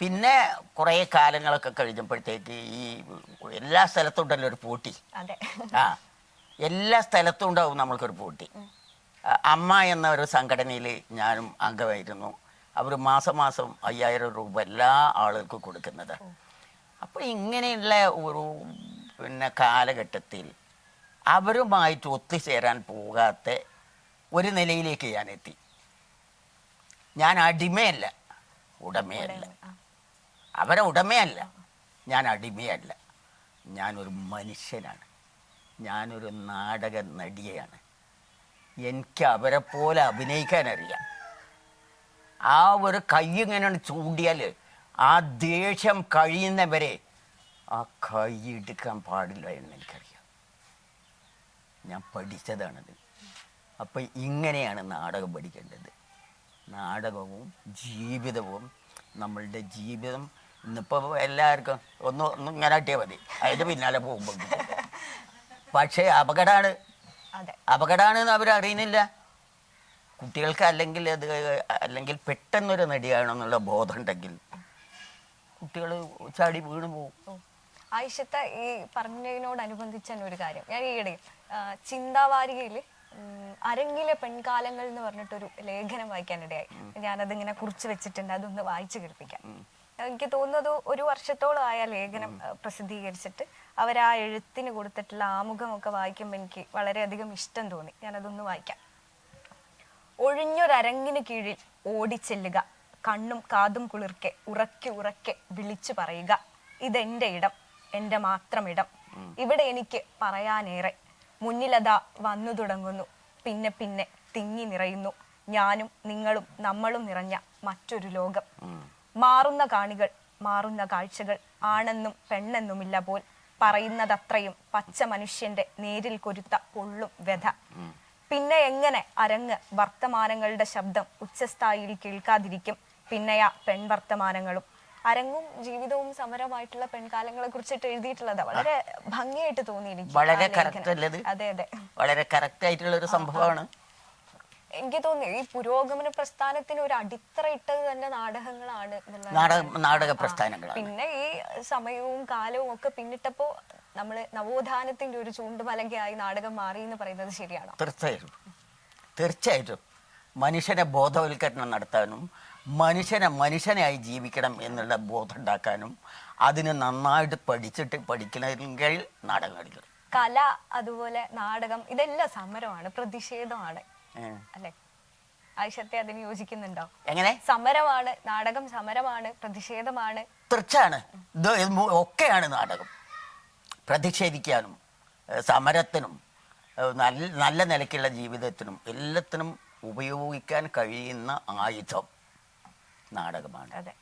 പിന്നെ കുറേ കാലങ്ങളൊക്കെ കഴിഞ്ഞപ്പോഴത്തേക്ക് ഈ എല്ലാ സ്ഥലത്തും ഉണ്ടല്ലോ ഒരു പൂട്ടി. ആ എല്ലാ സ്ഥലത്തും ഉണ്ടാവും നമ്മൾക്കൊരു പൂട്ടി. അമ്മ എന്ന ഒരു സംഘടനയിൽ ഞാനും അംഗമായിരുന്നു. അവർ മാസം മാസം അയ്യായിരം രൂപ എല്ലാ ആളുകൾക്കും കൊടുക്കുന്നത്. അപ്പോൾ ഇങ്ങനെയുള്ള ഒരു പിന്നെ കാലഘട്ടത്തിൽ അവരുമായിട്ട് ഒത്തുചേരാൻ പോകാത്ത ഒരു നിലയിലേക്ക് ഞാൻ എത്തി ഞാൻ അടിമയല്ല ഉടമയല്ല. അവരെ ഉടമയല്ല. ഞാൻ അടിമയല്ല. ഞാനൊരു മനുഷ്യനാണ്. ഞാനൊരു നാടക നടിയാണ് എനിക്ക് അവരെ പോലെ അഭിനയിക്കാൻ അറിയാം ആ ഒരു കൈ ഇങ്ങനെ ചൂണ്ടിയാൽ ആ ദേഷ്യം കഴിയുന്നവരെ ആ കൈ എടുക്കാൻ പാടില്ല എന്ന് എനിക്കറിയാം. ഞാൻ പഠിച്ചതാണത്. അപ്പം ഇങ്ങനെയാണ് നാടകം പഠിക്കേണ്ടത്. നാടകവും ജീവിതവും നമ്മളുടെ ജീവിതം ഇന്നിപ്പോൾ എല്ലാവർക്കും ഒന്ന് ഒന്ന് ഇങ്ങനെ ആട്ടിയാൽ മതി. അതിന്റെ പിന്നാലെ പോകുമ്പോൾ പക്ഷേ അപകടമാണ് അപകടമാണെന്ന് അവരറിയുന്നില്ല. കുട്ടികൾക്ക് അല്ലെങ്കിൽ അത് അല്ലെങ്കിൽ പെട്ടെന്നൊരു നടിയാണെന്നുള്ള ബോധം ഉണ്ടെങ്കിൽ കുട്ടികൾ ചാടി വീണ് പോകും ആയിഷത്തെ ഈ പറഞ്ഞതിനോടനുബന്ധിച്ച് തന്നെ ഒരു കാര്യം. ഞാൻ ഈയിടെ ചിന്താവാരികയിൽ അരങ്ങിലെ പെൺകാലങ്ങൾ എന്ന് പറഞ്ഞിട്ടൊരു ലേഖനം വായിക്കാനിടയായി. ഞാനതിങ്ങനെ കുറിച്ച് വെച്ചിട്ടുണ്ട്. അതൊന്ന് വായിച്ചു കേൾപ്പിക്കാം. എനിക്ക് തോന്നുന്നത് ഒരു വർഷത്തോളം ആയ ലേഖനം പ്രസിദ്ധീകരിച്ചിട്ട്. അവർ ആ എഴുത്തിന് കൊടുത്തിട്ടുള്ള ആമുഖമൊക്കെ വായിക്കുമ്പോൾ എനിക്ക് വളരെയധികം ഇഷ്ടം തോന്നി. ഞാനതൊന്ന് വായിക്കാം. ഒഴിഞ്ഞൊരരങ്ങിന് കീഴിൽ ഓടിച്ചെല്ലുക. കണ്ണും കാതും കുളിർക്കെ ഉറക്കെ ഉറക്കെ വിളിച്ചു പറയുക. ഇതെന്റെ ഇടം എന്റെ മാത്രം ഇടം. ഇവിടെ എനിക്ക് പറയാനേറെ. മുന്നിലതാ വന്നു തുടങ്ങുന്നു. പിന്നെ പിന്നെ തിങ്ങി നിറയുന്നു. ഞാനും നിങ്ങളും നമ്മളും നിറഞ്ഞ മറ്റൊരു ലോകം. മാറുന്ന കാണികൾ മാറുന്ന കാഴ്ചകൾ ആണെന്നും പെണ്ണെന്നുമില്ല പോൽ പറയുന്നതത്രയും പച്ച മനുഷ്യന്റെ നേരിൽ കൊരുത്ത പൊള്ളും വ്യഥ. പിന്നെ എങ്ങനെ അരങ്ങ് വർത്തമാനങ്ങളുടെ ശബ്ദം ഉച്ചസ്ഥായിയിൽ കേൾക്കാതിരിക്കും? പിന്നെയാ പെൺവർത്തമാനങ്ങളും അരങ്ങും ജീവിതവും സമരമായിട്ടുള്ള പെൺകാലങ്ങളെ കുറിച്ചിട്ട് എഴുതിയിട്ടുള്ളത് വളരെ ഭംഗിയായിട്ട് തോന്നി എനിക്ക് വളരെ അതെ അതെ. വളരെ കറക്റ്റ് ആയിട്ടുള്ള ഒരു സംഭവമാണ്. എനിക്ക് തോന്നുന്നു ഈ പുരോഗമന പ്രസ്ഥാനത്തിന് ഒരു അടിത്തറ ഇട്ടത് തന്നെ നാടകങ്ങളാണ്. നാടക നാടക പ്രസ്ഥാനങ്ങളാണ്. പിന്നെ ഈ സമയവും കാലവും ഒക്കെ പിന്നിട്ടപ്പോ നമ്മൾ നവോത്ഥാനത്തിന്റെ ഒരു ചൂണ്ടുമലകയായി നാടകം മാറി എന്ന് പറയുന്നത് ശരിയാണോ? തീർച്ചയായിട്ടും. തീർച്ചയായിട്ടും. മനുഷ്യനെ ബോധവൽക്കരണം നടത്താനും മനുഷ്യനെ മനുഷ്യനായി ജീവിക്കണം എന്നുള്ള ബോധം ഉണ്ടാക്കാനും അതിന് നന്നായിട്ട് പഠിച്ചിട്ട് പഠിക്കണമെങ്കിൽ നാടകം കളിക്കണം കല അതുപോലെ നാടകം ഇതെല്ലാം സമരമാണ് പ്രതിഷേധമാണ്. അല്ലെ? ആയിഷത്തെ അതിന് യോജിക്കുന്നുണ്ടോ? എങ്ങനെ? സമരമാണ് നാടകം സമരമാണ് പ്രതിഷേധമാണ്. തീർച്ചയാണ്. ഇത് ഒക്കെയാണ് നാടകം. പ്രതിഷേധിക്കാനും സമരത്തിനും നല്ല നല്ല നിലയ്ക്കുള്ള ജീവിതത്തിനും എല്ലാത്തിനും ഉപയോഗിക്കാൻ കഴിയുന്ന ആയുധം നാടകമാണ്. അതെ.